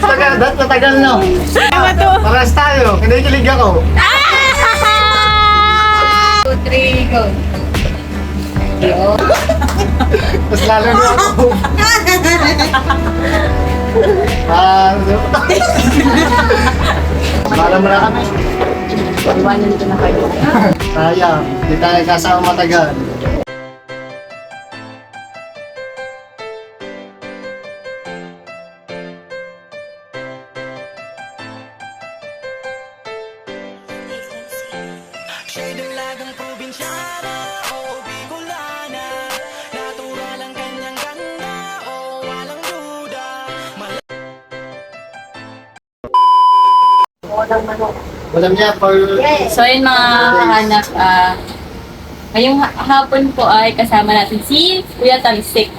Tagal, dat matagal no. Paras tayo, kinikilig ako. Two, three, go. Yo. Mas lalo na ako. Ah, Para mo na kami. Iwanan ko na kayo. Sayang, hindi tayo kasama matagal. Walang niya for... So yun mga kahanap, ah, ngayong ha- hapon po ay kasama natin si Kuya Talisik.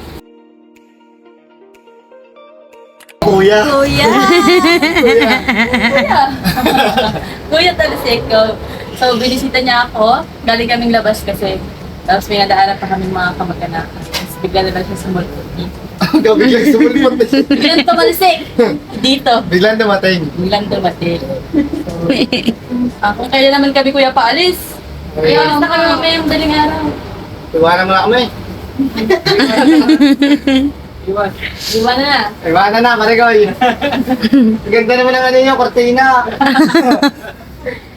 Kuya. Kuya! Kuya! Kuya Talisik. So, so binisita niya ako. Galing kaming labas kasi. Tapos may nadaanan pa kami mga kamag-anakan. Tapos bigla na lang siya sumulpot dito. Ang gabi lang sumulpot na siya. Biglang tumalisik! Dito. Biglang dumating. Biglang dumating. So, ah, kung kailan naman kami kuya paalis. Kaya alis na kami mamaya yung daling araw. Iwanan mo na kami. Iwan. Iwan na na. Iwanan na, marigoy. Ang ganda naman ng ano niyo, kortina.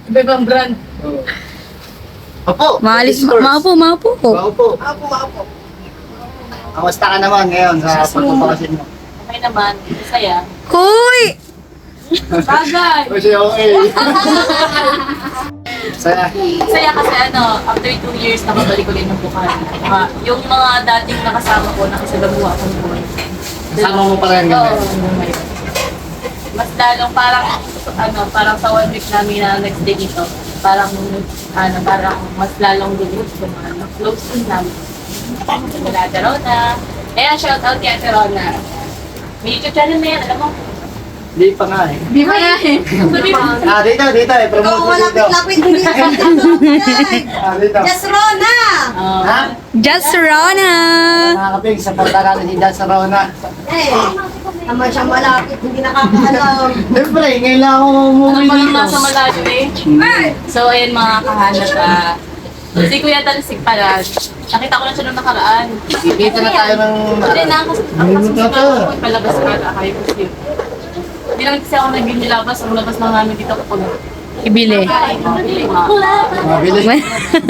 Iba-ibang brand. Opo. Maalis, Discourse. maupo, maupo. Opo. Opo, opo. Kamusta ka naman ngayon sa pagpapakasin mo? Okay naman. Masaya. Hoy! Bagay! Siya, okay. Saya. Masaya kasi ano, after two years, nakabalik ulit ng Bukal. Uh, yung mga dating nakasama ko, nakisalamuha akong buhay. Kasama mo pa rin Oo, ngayon. ngayon. Mas lalong parang, ano, parang sa one week namin na next day dito, parang, ano, parang mas lalong dilis yung ano, close din namin. Wala Ate Rona. Kaya shout out kay Ate Rona. May YouTube channel na yan, alam mo? Hindi pa nga eh. Di ba yan? Sabi mo. Ah, dito, dito eh. Promote Ikaw mo dito. malapit-lapit hindi Ah, dito. Just Rona! Oh. Ha? Just Rona! Mga kaping, supporta natin si Dan Sarona. Eh, naman siya malapit, hindi nakakaalam. Siyempre, ngayon lang ako Ano umuwi pa lang dito. nasa malayo eh. So, ayun mga kahanap. ah, si Kuya Talisik pala, nakita ko lang siya nung nakaraan. Dito na tayo ng... Hindi na ako, ang Ano kasunod to? ko, palabas ka na kayo kasi. Hindi naman kasi ako naging nilabas, ang labas lang namin dito kapag Ibili. kain, mabili. Mabili.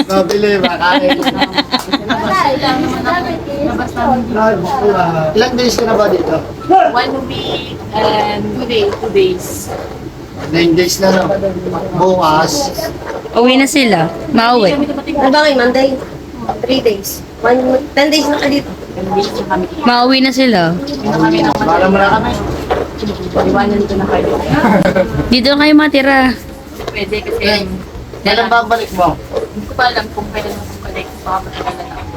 Mabili, makain. Ilang days ka na ba dito? One week and two days. Two days. Nine days na no. Bukas. Uwi na sila. Mauwi. Ano ba kayo, Monday? Three days. One, ten days na ka dito. Mauwi na sila. Para mo na. Iwanan ko na kayo. Dito na kayo matira. Pwede kasi Kailan ba balik mo? hindi ko pa alam kung kailan ako connect. Baka matagal na ako.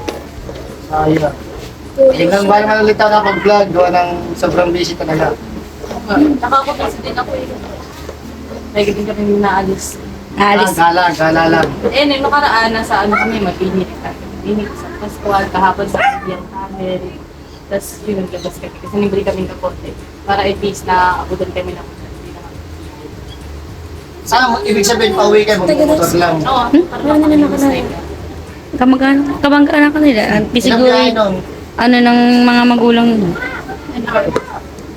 Sayang. Tingnan ba naman ulit ako nakapag-vlog? Gawa ng sobrang busy talaga. Nakakapasa din ako eh. Lagi din kami naalis. Alis. Ah, gala, gala lang. Eh, nung nakaraan, nasa ano kami, mapinit kami. Pinit sa Pascual, kahapon sa Indian Camel. Tapos yun, naglabas kami. Kasi libre kami ng konti. Para at least na abutan kami ng na. Saan ibig sabihin, pauwi ka, magmumotor lang. Oo, parang kami ng Kamag-anak kamag-anak ka nila. Siguro, biyahe nun? ano ng mga magulang mo.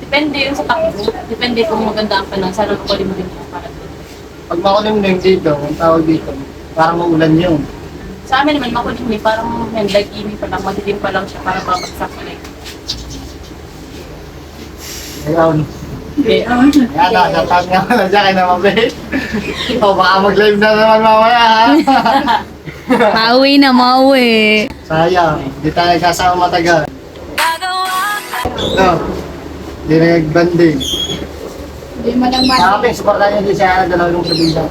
Depende yun sa takbo. Depende kung maganda ang panahon. Sana ko mo din para. Pag makulimlim dito, ang tawag dito, parang maulan yun. Sa amin naman, makulit may parang yan, lagimi pa lang, madilim pa lang siya para babagsak na like. Ayun. Okay. Kaya na, natawag nga wala dyan kay na mabit. O baka mag-live na naman mamaya ha. Mauwi na, mauwi. Sayang, hindi tayo kasama matagal. No, hindi na nagbanding. Hindi mo lang Mga kaping, supportan niyo din siya dalawang yung sabihin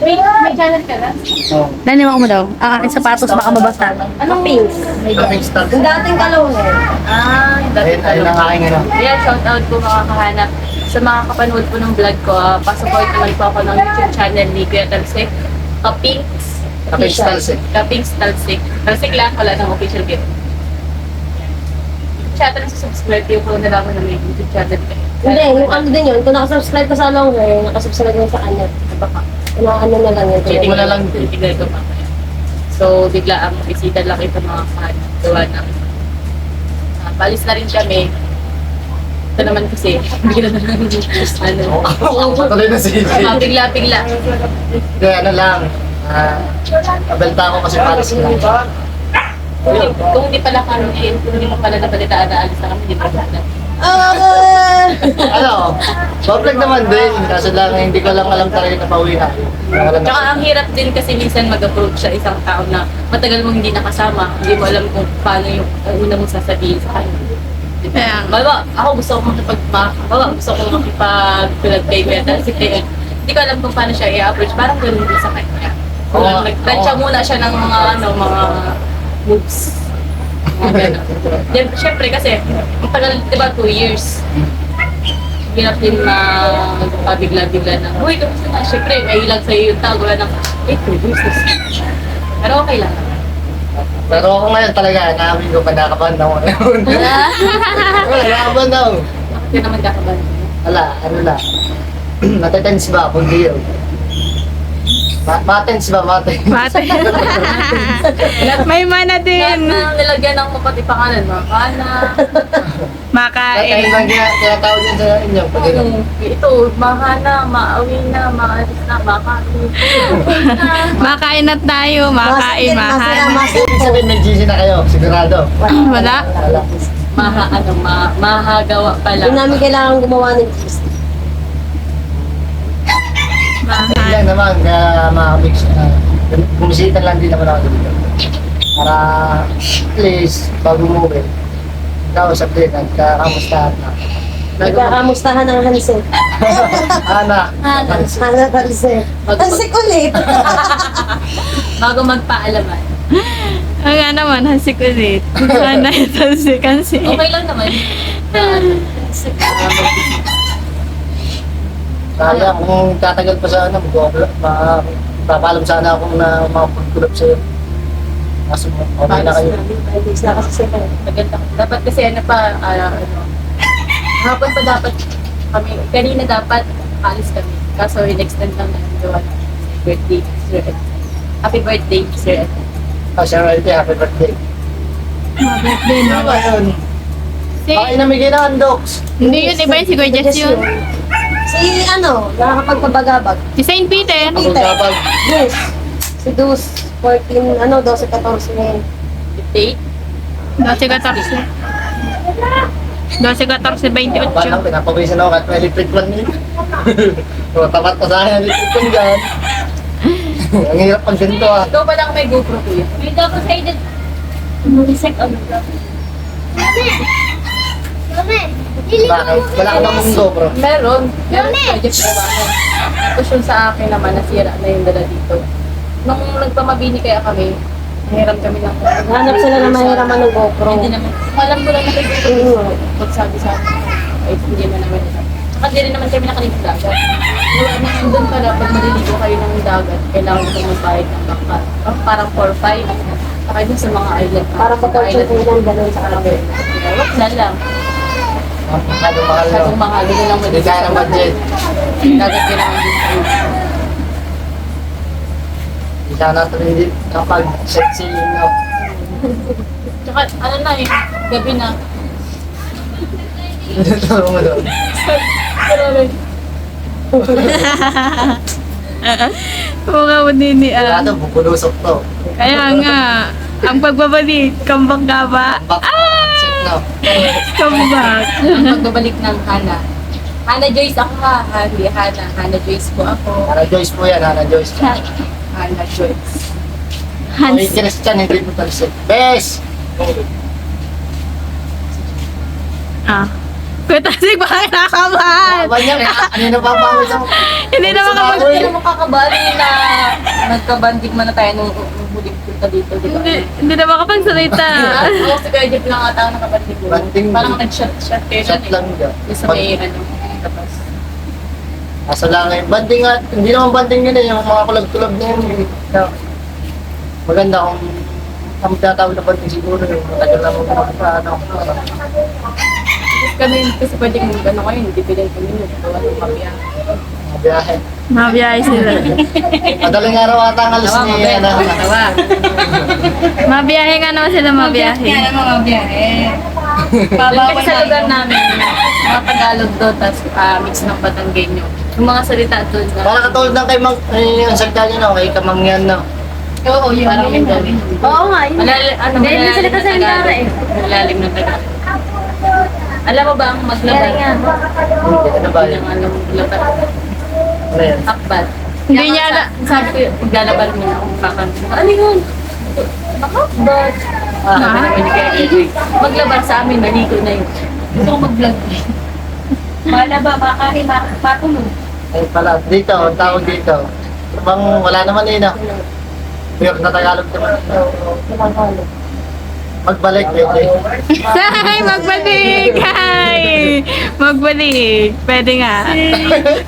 May, may channel ka na? Oh, Naniwak mo daw. Ang aking sapatos baka mabasa. Anong Pink. kaping start. Yung dating kalong eh. Ah, yung Ayun, dating ayun ang aking ano. Yeah, shout out po mga kahanap. Sa mga kapanood po ng vlog ko, uh, pasupport naman po ako ng YouTube channel ni Kuya Talsik. Kapings. Kapings Talsik. Kapings Talsik. Talsik lang, wala nang official gift. Na subscribe yung ko nalaman na may YouTube channel kayo. Hindi, yung ano din yun. Kung nakasubscribe ka sa longer, nakasubscribe mo sa kanya. Baka. Kung ano na lang yun. Check mo na lang. Titignan ko pa. So, bigla ang bisita lang ito mga fan. Gawa na. Uh, balis na rin kami. Ito naman kasi, bigla na lang ano. Patuloy na si Ah, bigla-bigla. Hindi, ano lang. Ah, kabelta ko kasi palis lang. Kung, kung hindi pala kami, kung hindi mo pala nabalitaan na alis na kami, hindi pa pala. Ah! Ano, public naman din. Kaso lang, hindi ko lang alam talaga na pauwi na. Wala na. Tsaka ang hirap din kasi minsan mag-approach sa isang tao na matagal mong hindi nakasama, hindi mo alam kung paano yung una mong sasabihin sa kanya. Diba? Kaya. Bawa, ako gusto ko makipag bawa, gusto ko makipag-tulad kay Beta. Kasi kaya, hindi ko alam kung paano siya i-approach. Parang ganun din sa kanya. Oo nga. Nagtansya muna siya ng mga, ano, mga moves. Then, syempre kasi, ang tagal, di ba, two years. Hirap din na magpabigla-bigla na, Uy, kamusta na? Syempre, may ilang sa'yo yung tao, wala nang, eh, two years. Pero okay lang. Pero ako ngayon talaga, naamin ko pa nakaban ako ngayon. Wala, nakaban ako. Bakit ka naman kakabahan? Wala, ano na. Matetense ba? Kundi yun. Ma- Matens ba? Matens. Mate. May mana Lahat din. na nilagyan ng mapati pangalan, mga kana, Lahat Makain. lang kina- tinatawag yun sa inyo. Pag ano, ito, mahana, maawi na, maalis na, makati. Makain na tayo. Makain, masaya. Ibig sabihin may GC na kayo, sigurado. Wala. Wala. Maha, ano, ma, mahagawa pala. Hindi namin kailangan gumawa ng cheese. Yan naman, kaya makamix. Uh, bumisita lang din naman ako dito. Para at least, bago umuwi, kausap din, nagkakamustahan na. Nagkakamustahan ng handset. Ana. Ana. Ano handset? Handset ulit. Bago magpaalaman. Ang nga naman, hasik ulit. Sana ito si kasi. Okay lang naman. Na, ano, sa- ah, mag- Kaya kung tatagal pa sa ano, mag ma papalam sana ako na makapagkulap sa'yo. Kaso okay na kayo. Days na kasi sila. Maganda. Dapat kasi ano pa, ah, ano, hapon pa dapat kami, kanina dapat alis kami. Kaso in-extend lang namin gawa ng birthday, Sir. Happy birthday, Sir Ed. Ah, Sir Royalty, happy birthday. Birthday, Ano ba yun? Inamigay na ang docs. hindi yun, iba yun si Jess yun. Si ano, nakakapagpabagabag. Si Saint Peter. Ako kapag Yes. Si Dus, 14, ano, 12, 14 na yun. 58? 12-14. 12-14, Parang 28. pinapawisan ako kahit may electric fan niya. o, tapat pa sa akin ang electric fan dyan. ang hirap pag ganito ah. Ikaw pa lang may GoPro kuya. May GoPro sa edad. Mulisek ano Bakit? Wala ka bang mundo bro? Meron. Meron project? Tapos yung sa akin naman, nasira na yung dala dito. Nung nagpamabini kaya kami, nahiram kami ng Hanap sila na mahiraman ng GoPro. Hindi naman. Alam ko lang na may GoPro. Mm. Pag sabi sa akin, ay hindi na naman ito. Saka hindi rin naman kami ng dagat. Wala na doon pala, pag maliligo kayo ng dagat, kailangan ko magbayad ng bangka. Parang 4-5. Saka dun sa mga island. Para pa Island. ko lang ganun sa kanila. Wag na lang. Masyadong mahal? Masyadong mahal. Na lang Hindi kaya ng budget. Dagat kailangan. Hindi sana hindi kapag sightseeing no? Tsaka ano na eh, gabi na. Turo mo doon. Mukha mo din ni Wala ah. ito, bubulusok to. Kaya nga, ang pagbabalik, kambang ka ba? Back no? Kambang. Ang pagbabalik ng Hana. Hana Joyce ako ha. hindi Hana. Hana Joyce po ako. Hana Joyce po yan, Hana Joyce. Hana Joyce. May Hans. Christian, hindi po talsik. Bes! Ah. Kuya Tasik, bakit nakakabahan? Kaban yan, eh. Kanina pa pa ako sa... Hindi naman kapag... Hindi naman kakabali na nagkabanding man na tayo nung huling punta dito. Di ba? Hindi, hindi naman kapag salita. Ako si Kuya Jeff lang ata ang nakabanding ko. Banding. Parang nag-shot-shot kayo Shot lang eh. dyan. Yung sa may ano. Tapos. Kaso lang eh, banding nga, hindi naman banding yun eh, yung mga kulab-kulab na yun. eh. Na- Maganda kung ang tatawag na pati siguro yung matagal na mo ano. Kasi kasi pwede kung ano kayo, hindi pwede kami yun. Gawa ng mafia. Biyahe. Mabiyahe sila. Madaling araw ata ang alis Tawa, ni ano. Tawa. Mabiyahe nga naman sila mabiyahe. Kaya naman mabiyahe. Kasi sa lugar namin, mga Tagalog doon, tapos ah, mix ng Batanggenyo. Yung mga salita doon na... Para katulad ng kay Mang, eh, ang salita niyo no, kay Kamangyan no. Oo, yun. Parang yun. Oo nga, yun. Malali, ano, Dahil malalim salita na Tagalog. eh. Malalim na Tagalog. Alam mo ba ang maglaban? Kaya nga. Hindi, ano ba yun? Yung ano, laban. Ano yan? Akbat. Hindi niya sa- Sabi ko, maglalaban mo na akong kakanta. Ano yun? Akbat. Ah, Ah. Eric. Maglaban sa amin, naligo na yun. Gusto ko mag-vlog. Wala ba, makakain, matulog. Ay pala, dito, ang tawag dito. Bang wala naman eh no. Pure na Tagalog naman. Magbalik, pwede. Say, magbalik! Hi! Magbalik. Pwede nga.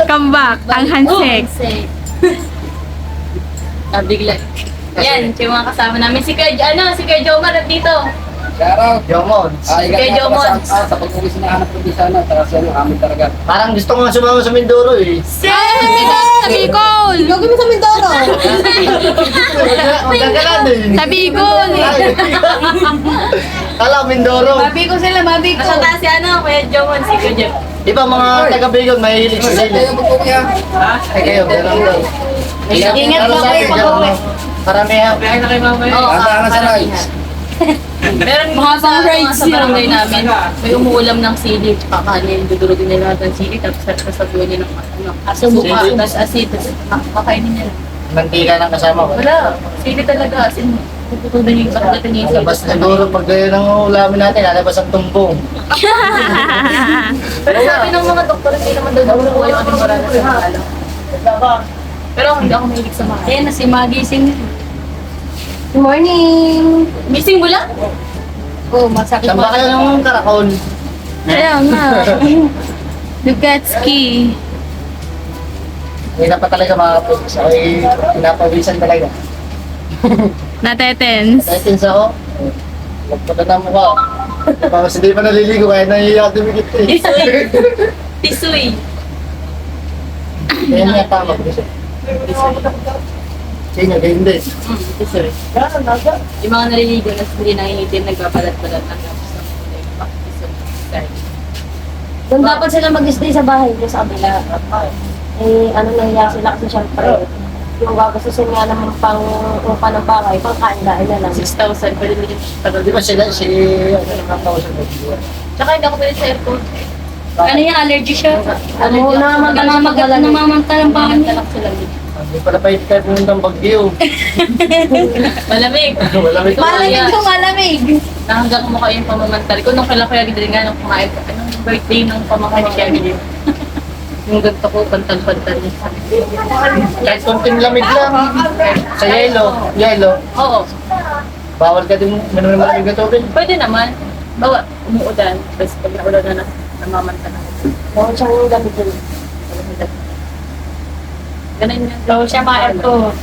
Come back. Ang handshake. Ah, bigla. Yan, yung mga kasama namin. Si Kuya, ano, si Kuya Jomar at dito. Shoutout! Yomon. Ay, Kay ganyan Jomon. sa, sa pag-uwi sinahanap ko din sana, tara siya yung amin talaga. Parang gusto ko nga sumama sa Mindoro eh. Say! Sa Bicol! Gagawin mo sa Mindoro. Magagalan eh. Sa Bicol! Ay. Kala, Mindoro. Babi ko sila, babi ko. Nasa si ano, Kuya Jomar, si Kuya Jom. Di ba mga taga-Bicol mahihilig sa sili? ah? Ay kayo, gano'n daw. Ingat Pero sa kayo pag-uwi. gano'n, Karamihan. Kaya na kayo mamaya. Oo, Handa ka na sa rides. Meron mga sa, mga sa barangay namin, may umuulam ng sili, kakanin, dudurugin nila lahat ng sili, tapos sasabuhan nila ng ano, aso buka, Sili? tapos asin, tapos kakainin nila. Mantika ng kasama ko. Wala, sili talaga, asin, puputunan yung pagdating niya. Labas na duro pag gaya ng ulamin natin, lalabas ang tumbong. Pero sabi ng mga doktor, hindi naman daw nakukuha yung ating marami sa mahalo. Pero hindi ako mahilig sa mahalo. Ayan na si Maggie Sing. Good morning. Missing mo lang? Oo, oh, masakit Saan ba kayo ng karakol? Ayaw nga. Lugatski. Hindi na pa talaga makapos. Ay, pinapawisan talaga. Natetens. Sa ako, magpata na mukha. Tapos hindi pa naliligo, kaya nahihiya dumikit eh. Tisoy. Tisoy. Kaya niya tama. Sino, ganyan din. Mm, tisoy. Yung mga naliligo na hindi nangingitim, nagbabalat-balat ng tapos ng kulay. Doon dapat sila mag-stay sa bahay doon sa kabila. Eh, ano nangyayari sila kasi syempre. Yung gagastusin nga naman pang upa ng bahay, pang kain-kain na lang. 6,000, pwede mo yung tagal. Di ba sila, si, ano naman tao sa? Tsaka hindi ako pwede sa aircon. Ano yan, allergy siya? Ano, namamantalang paglalamig. Namamantalang Namamantalang sila. Hindi pala pa yung tayo pumunta ng Bagyo. Malamig. Malamig. Malamig to, malamig. Nahanggang mo kayo yung pamamantal ko. Nung kailan kaya gidin nga nung kumain ko. Anong birthday ng pamangkin ni Kevin? Yung ganito ko, pantal-pantal niya. Kahit konting lamig lang. Sa yelo, yelo. Oo. Bawal ka din minum ng malamig na tubig. Pwede naman. Bawa, umuulan. Tapos pag naulan na na, namamantal ako. Bawal siyang gamitin. Ganun yan. Bawa siya ma-aircon.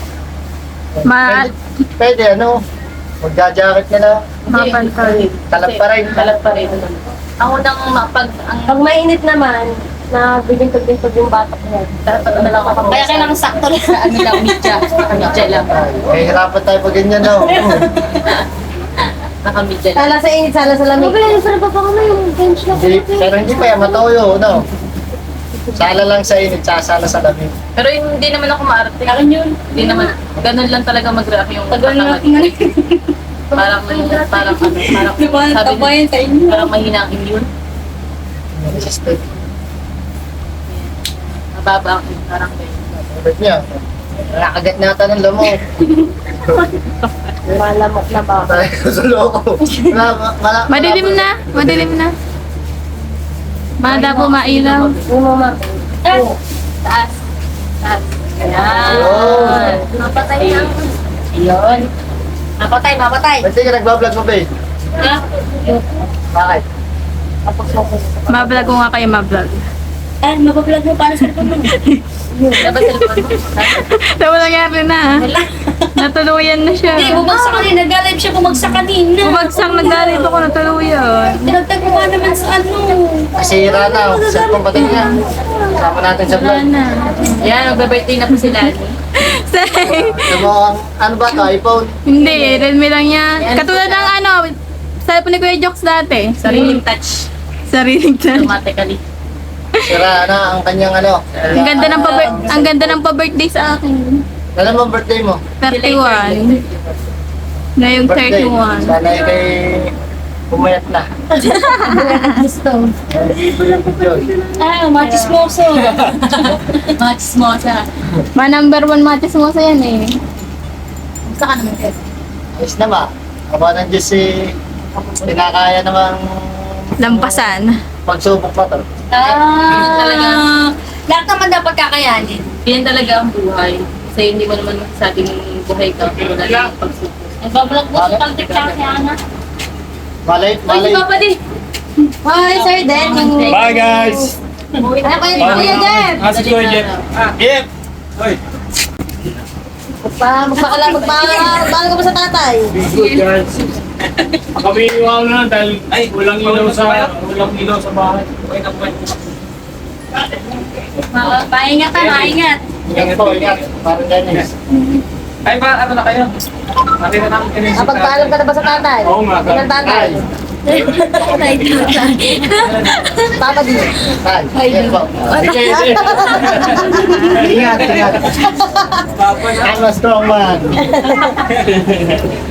Ma- Pwede, pwede ano, magja-jacket ka na. Mapantol. Talab pa rin. Talab pa rin. Ang unang mapag... Ang Pag mainit naman, na bibintog-bintog yung batok niya. dapat na lang ako. Kaya kailangan sakto lang. Sa ano lang, media. Naka-media lang. Ay, hirapan tayo pag ganyan no. Naka-media lang. Sala sa init, sala sa lamig. Mabili, sarap pa pa yung bench na pero hindi pa yan matoyo, no. Sala lang sa init, sasala sa lamig. Pero hindi naman ako maarte. Akin yun. Hindi naman. Ganun lang talaga mag-react yung katamad. Parang, parang, ano, parang, sabi niya, parang mahina ang immune. Resistant. Mababa ang immune. Parang ganyan. Ulit niya. Nakagat nata ng lamok. Malamok na ba? Tayo sa loko. Wala, wala, Madilim na. Madilim na. Mada po mailaw. Yung mama. Taas. Taas. Taas. Ayan. Mapatay na. Yun. Mapatay, mapatay. Ba't di ka nagbablog mo, babe? Ha? Bakit? Mablog ko nga kayo mablog. Ay, mabablog mo para sa cellphone mo. Dapat cellphone mo. Tapos nangyari na. Natuluyan na siya. Hindi, bumagsak kanina. Nag-live siya, bumagsak kanina. Bumagsak nagdalito ko natuluyan. Tinagtag mo naman sa ano. Masira na. Cellphone pati niya. Sama natin sa vlog. Yan, magbe-birthday na po sila. Say, Ano ano ba to? iPhone? Hindi, Redmi lang yan. Katulad ng ano, cellphone ni Kuya Jokes dati. Sariling touch. Sariling touch. Automatically. Sira na ang kanyang ano. Ang ganda ng pa ang ganda ng pa-birthday sa akin. Kailan mo birthday mo? 31. Ngayong Birthday. 31. Sana ay kay pumayat na. Gusto. Ah, machismoso. Mga chismosa. Ma number one matis mo sa yan eh. Gusto ka naman kasi. Ayos na ba? Aba ng Diyos si pinakaya namang Lampasan. Pagsubok pa to. Ah, lahat naman dapat kakayanin. Yan talaga ang buhay. Kasi hindi mo naman sabing buhay ka kung wala nang pagsubok. Nagbablog mo sa kaltik sa si Ana. Malay, Ay, malay. si Papa di! Hi, Sir Den. Bye guys! Ano kayo ni Kuya Jeff? Ah, si Kuya Jeff. Jeff! Hoy! Pa, magpakala, magpa, paano ka ba sa tatay? Good guys. Kami iwaw na dahil ay, walang ilaw sa walang ilaw sa bahay. Ma- Maingat ha, maingat. Ingat po, ingat. Parang Dennis. Ay ba, ano na kayo? Nakita namin kayo sa Kapagpaalam ka na ba sa tatay? Oo nga. Ilang tatay? Tatay, Papa din. Tay, ingat. Ingat, ingat. I'm a strong man.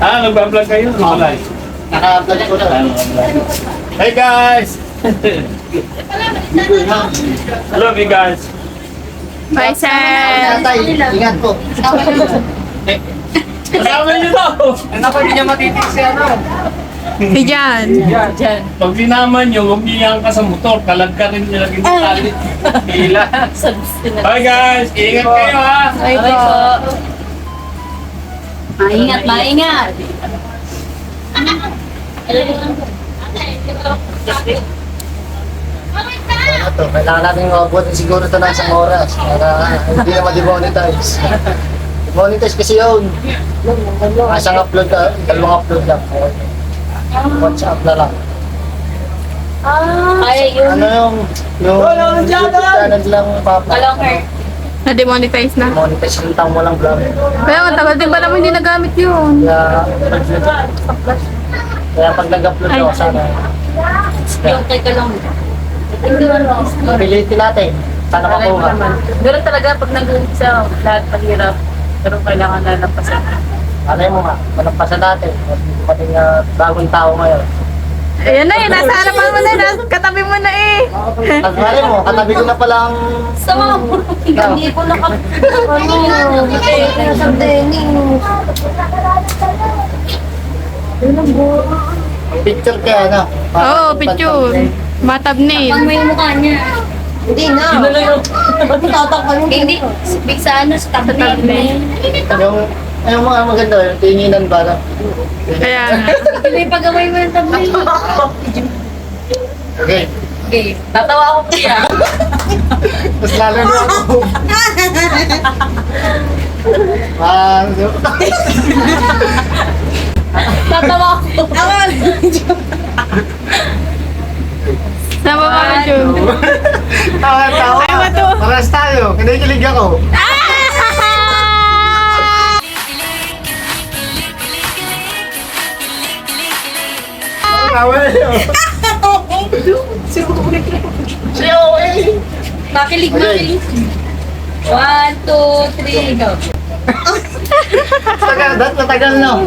Ah, nagbablog kayo? Wala. Naka-vlog ko na. Hey guys! Hello you guys! Bye, sir. Ingat po. Kasama niyo to! Ano pa niya matitig si ano? Si Jan. Yan, yan. Pag binaman nyo, huwag ka sa motor. Kalag ka rin nila yung tali. Hila. Bye guys! Ingat kayo ha! Ay po. Maingat, maingat. Ano to, kailangan natin mabutin siguro ito ng isang oras para hindi na ma-demonetize. Demonetize kasi yun. Isang upload, ah, dalawang upload lang. WhatsApp na lang. Ay, yun. Ano yung, yung YouTube channel lang papa. Kalongher. Na-demonetize na. Monetize yung taong walang vlog. Kaya matagal din pala mo hindi nagamit yun. Kaya, kaya pag nag-upload ako sana, Yung kay Kalongher. pilitin natin. Sana makuha. Ganun talaga pag nag-uumpisa, lahat mahirap. Pero kailangan na napasan. Alay mo nga, malampasan natin. Dumating na bagong tao ngayon. Ayan na eh, nasa harapan mo na, nasa katabi mo na eh. At malay mo, katabi ko na palang Sama mo. Hindi ko naka... Ano? Sa Denny. picture kaya ano. Oo, oh, picture. Matabnil. Pag may mukha niya. Hindi na. Ba't mo tatakpan yung Hindi. Big sa ano, sa thumbnail. Yung, yung mga maganda, yung tinginan ba lang. Kaya nga. May pagaway mo ng thumbnail. Okay. Okay, tatawa ako po yan. Mas lalo na ako. Ah, Tatawa ako. Sama mo ka, Jun. tawa, tawa. Ay, bato. Paras tayo. Kinikilig ako. Tawa niyo. Siya, eh. Makilig, makilig. One, two, three, go. Tagal, dat matagal no.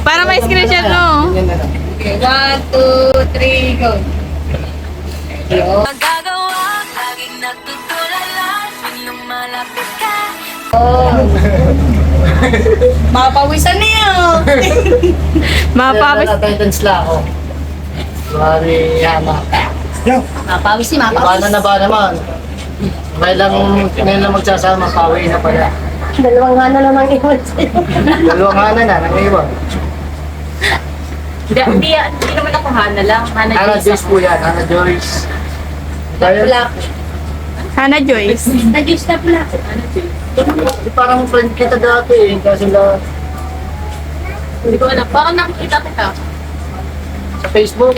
Para may screenshot no. Na. Okay, one, two, three, go. Magagawa, laging natutulala Pag lumalapit ka Mapawisan niyo. Mapapis. Kaya attendance lang ako. Sorry, Yana. Mapawis si Paano na ba naman? May lang, ngayon lang magsasama, pauwi na pala. Dalawang hana lang ang iwan sa'yo. Dalawang hana na, nangiwan. Hindi, hindi, hindi naman ako Hana lang. Hana Hana Joyce Joyce ako. po yan, Hana Joyce. Dahil, Black. Hana Joyce. Na-juice na pala. Di parang friend kita dati eh. Kasi la, Hindi ko alam. Parang nakikita kita. Sa Facebook.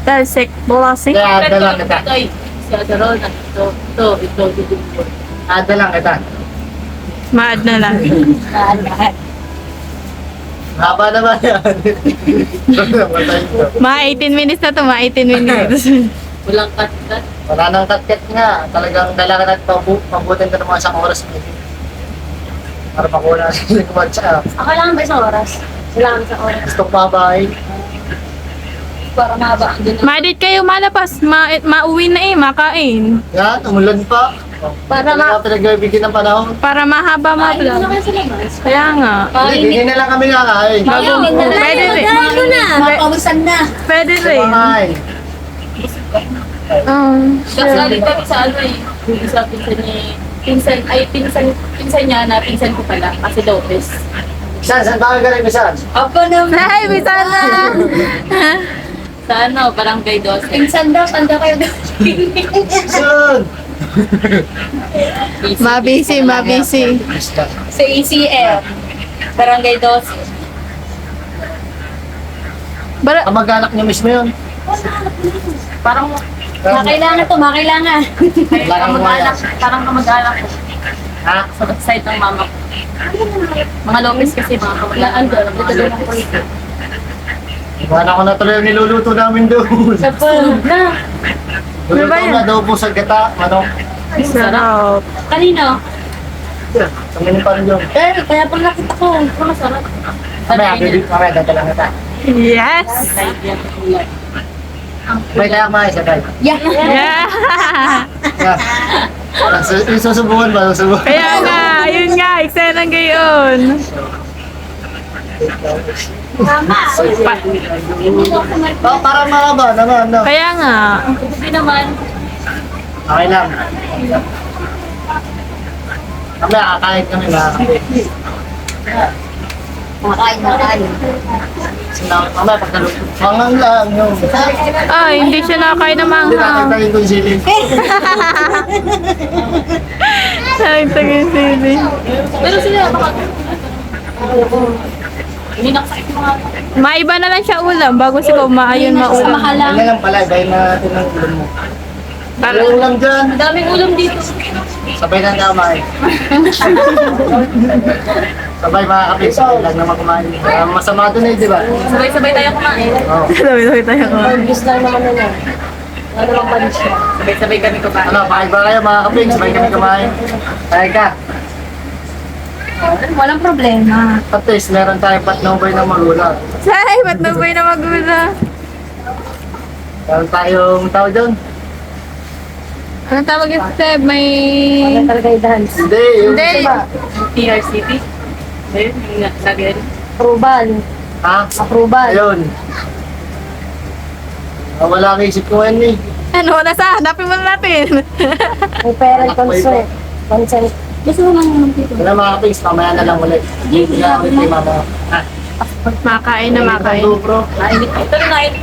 Talsik. Bolasik. Kaya Pero adalang kita. ito ay si Adorol. Ito, ito, ito, ito, ito. Adalang kita. Maad na lang. Haba naman yan. Matay ko. Mga 18 minutes na to, mga 18 minutes. Walang cut-cut. Wala nang kat-kat nga. Talagang kailangan natin pabu pabutin ka ng mga isang oras. Para makuha na sila kumatsa. Ako lang ba isang oras? Kailangan sa oras. Gusto ko mabay. Para mahaba ang din. Madit kayo malapas. Ma mauwi na eh, makain. Yan, umulan pa. Para Wala ka pinagbibigyan ng panahon. Para mahaba Kain ma-vlog. na kayo sa labas. Kaya nga. Hindi, hindi na lang kami kakain. Bago, pwede rin. mo na. Mapawisan na. Pwede rin. Kumain. Um, Kasali kami sa ano eh. Isa pinsan ni... Pinsan, ay pinsan, pinsan niya na pinsan ko pala. Kasi Lopez. Saan? Saan ka galing? Saan? Ako naman. Ay, bisa na! Sa ano, barangay 12. Pinsan daw, tanda kayo daw. Saan? mabisi, mabisi. Sa ECL. Barangay 12. Bara, Kamag-anak niyo mismo yun. Parang Makailangan to, makailangan. Kamag-anak, yan. parang kamag-anak ko. Ha? Sa side ng mama ko. Mga Lopez kasi mga kamag-anak. Dito doon ako Iwan ako na tuloy yung niluluto namin doon. Sa food na. Luluto ba na daw po sa gata. Ano? sarap. Kanino? Yeah, tumingin pa rin yun. Eh, kaya pala nakita ko. Ito masarap. Mamaya, baby, mamaya, dadalang kita. Yes! May kaya kumain sa tayo. Yeah. Yeah! Yeah. Su- yung susubukan ba? Susubukan. Kaya nga, yun nga, eksena gayon. Mama. Oh, parang mahaba naman, no? Kaya nga. Hindi naman. Okay lang. Mamaya, kakain kami na. Makain, makain. Sinabi, mamaya, pagkaluto. Mangang lang yun. Ay, hindi siya nakakain ng Hindi manghang. yung konsili. Nagtag yung sili. Pero sila, baka... Hindi nakasakit mga... Maiba na lang siya ulam bago si maayon maulam. Mahalang. Yan lang pala, ibayin natin ang ulam mo. Para, Yung ulam dyan, Ang daming ulam dito. sabay na kamay. sabay mga kapit, sabay lang naman kumain. Uh, masama doon eh, di ba? Sabay-sabay tayo kumain. Oo. Sabi-sabi tayo ko. Orgis lang naman na yan. Ano lang palis siya. Sabay-sabay kami kumain. Ano, pakay ba kayo mga kapit? Sabay kami kumain. Kaya ka, Walang problema. patis, meron tayong patnubay ng magulang. Say, ba't nabay na magula? Meron tayong tao doon. Anong tawag yung step? May... Ano talaga yung dance? Hindi, yung Hindi. TRCP. Ayun, yung lagi rin. Approval. Ha? Approval. Ayun. Ah, wala ang isip ko yan eh. Ano, nasa? Hanapin mo na natin. May parent consent. Consent. Gusto mo naman dito. Wala mga kapit, mamaya na lang ulit. Hindi na ulit kay mama. Ha? Makain na makain. Bro. Nainit. Ito na nainit.